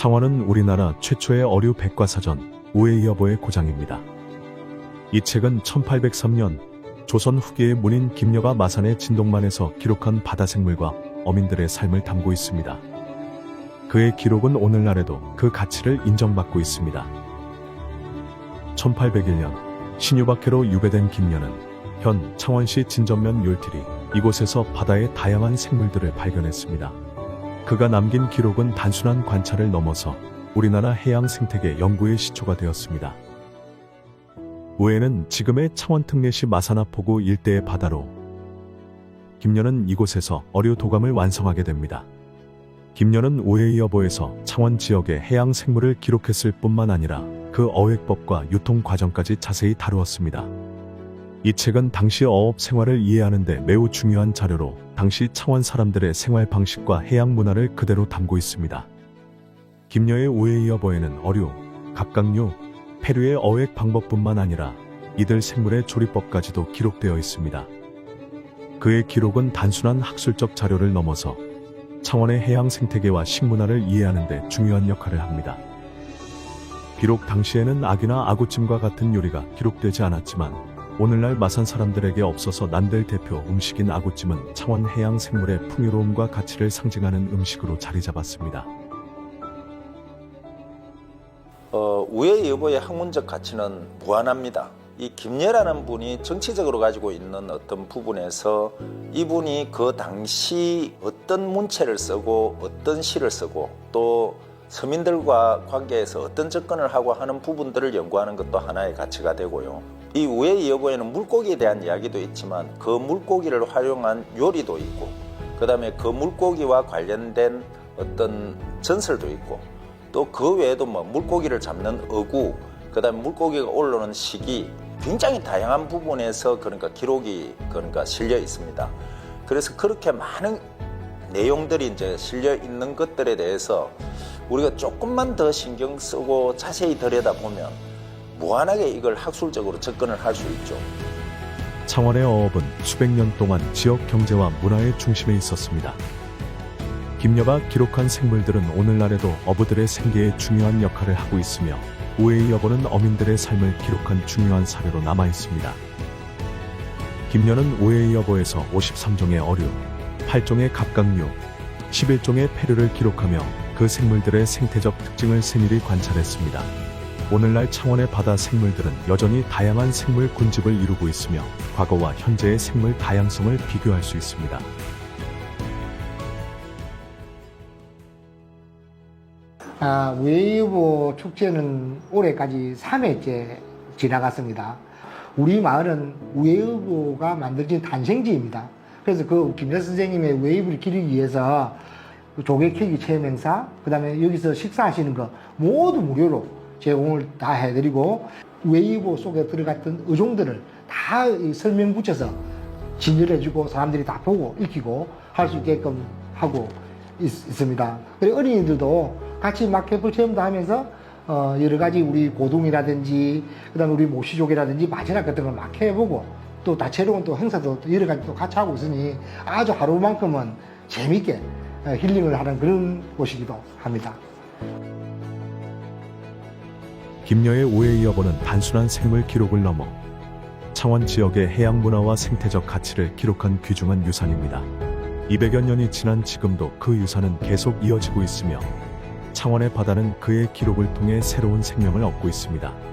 창원은 우리나라 최초의 어류 백과사전 우에이 여보의 고장입니다. 이 책은 1803년 조선 후기의 문인 김여가 마산의 진동만에서 기록한 바다 생물과 어민들의 삶을 담고 있습니다. 그의 기록은 오늘날에도 그 가치를 인정받고 있습니다. 1801년 신유박해로 유배된 김여는 현 창원시 진전면 율티리 이곳에서 바다의 다양한 생물들을 발견했습니다. 그가 남긴 기록은 단순한 관찰을 넘어서 우리나라 해양 생태계 연구의 시초가 되었습니다. 우에는 지금의 창원 특례시 마산하 포구 일대의 바다로 김여는 이곳에서 어류 도감을 완성하게 됩니다. 김여는 우에이 여보에서 창원 지역의 해양 생물을 기록했을 뿐만 아니라 그 어획법과 유통 과정까지 자세히 다루었습니다. 이 책은 당시 어업 생활을 이해하는 데 매우 중요한 자료로 당시 창원 사람들의 생활 방식과 해양 문화를 그대로 담고 있습니다. 김여의 우에이 여보에는 어류, 갑각류, 페류의 어획 방법뿐만 아니라 이들 생물의 조리법까지도 기록되어 있습니다. 그의 기록은 단순한 학술적 자료를 넘어서 창원의 해양 생태계와 식문화를 이해하는 데 중요한 역할을 합니다. 비록 당시에는 아귀나 아구찜과 같은 요리가 기록되지 않았지만 오늘날 마산 사람들에게 없어서 난될 대표 음식인 아구찜은 창원 해양 생물의 풍요로움과 가치를 상징하는 음식으로 자리 잡았습니다. 어, 우의 여보의 학문적 가치는 무한합니다. 이 김예라는 분이 정치적으로 가지고 있는 어떤 부분에서 이분이 그 당시 어떤 문체를 쓰고 어떤 시를 쓰고 또 서민들과 관계에서 어떤 접근을 하고 하는 부분들을 연구하는 것도 하나의 가치가 되고요. 이 우의 여보에는 물고기에 대한 이야기도 있지만 그 물고기를 활용한 요리도 있고 그 다음에 그 물고기와 관련된 어떤 전설도 있고 또 그 외에도 뭐 물고기를 잡는 어구, 그 다음에 물고기가 올라오는 시기 굉장히 다양한 부분에서 그러니까 기록이 그러니까 실려 있습니다. 그래서 그렇게 많은 내용들이 이제 실려 있는 것들에 대해서 우리가 조금만 더 신경 쓰고 자세히 들여다보면 무한하게 이걸 학술적으로 접근을 할 수 있죠. 창원의 어업은 수백 년 동안 지역 경제와 문화의 중심에 있었습니다. 김여가 기록한 생물들은 오늘날에도 어부들의 생계에 중요한 역할을 하고 있으며 우에이 여보는 어민들의 삶을 기록한 중요한 사례로 남아 있습니다. 김여는 우에이 여보에서 53종의 어류, 8종의 갑각류, 11종의 페류를 기록하며 그 생물들의 생태적 특징을 세밀히 관찰했습니다. 오늘날 창원의 바다 생물들은 여전히 다양한 생물 군집을 이루고 있으며 과거와 현재의 생물 다양성을 비교할 수 있습니다. 아, 웨이브 축제는 올해까지 3회째 지나갔습니다. 우리 마을은 웨이브가 만들어진 탄생지입니다. 그래서 그 김여 선생님의 웨이브를 기리기 위해서 그 조개 캐기 체험 행사, 그 다음에 여기서 식사하시는 거 모두 무료로 제공을 다 해드리고 웨이브 속에 들어갔던 의종들을 다이 설명 붙여서 진열해주고 사람들이 다 보고 익히고 할 수 있게끔 하고 있, 습니다 그리고 어린이들도 같이 막 캠프 체험도 하면서 어, 여러 가지 우리 고동이라든지 그다음에 우리 모시족이라든지 마지막 같은 걸 막 해보고 또 다채로운 또 행사도 또 여러 가지 또 같이 하고 있으니 아주 하루만큼은 재밌게 어, 힐링을 하는 그런 곳이기도 합니다. 김여의 우에이 여보는 단순한 생물 기록을 넘어 창원 지역의 해양 문화와 생태적 가치를 기록한 귀중한 유산입니다. 200여 년이 지난 지금도 그 유산은 계속 이어지고 있으며 창원의 바다는 그의 기록을 통해 새로운 생명을 얻고 있습니다.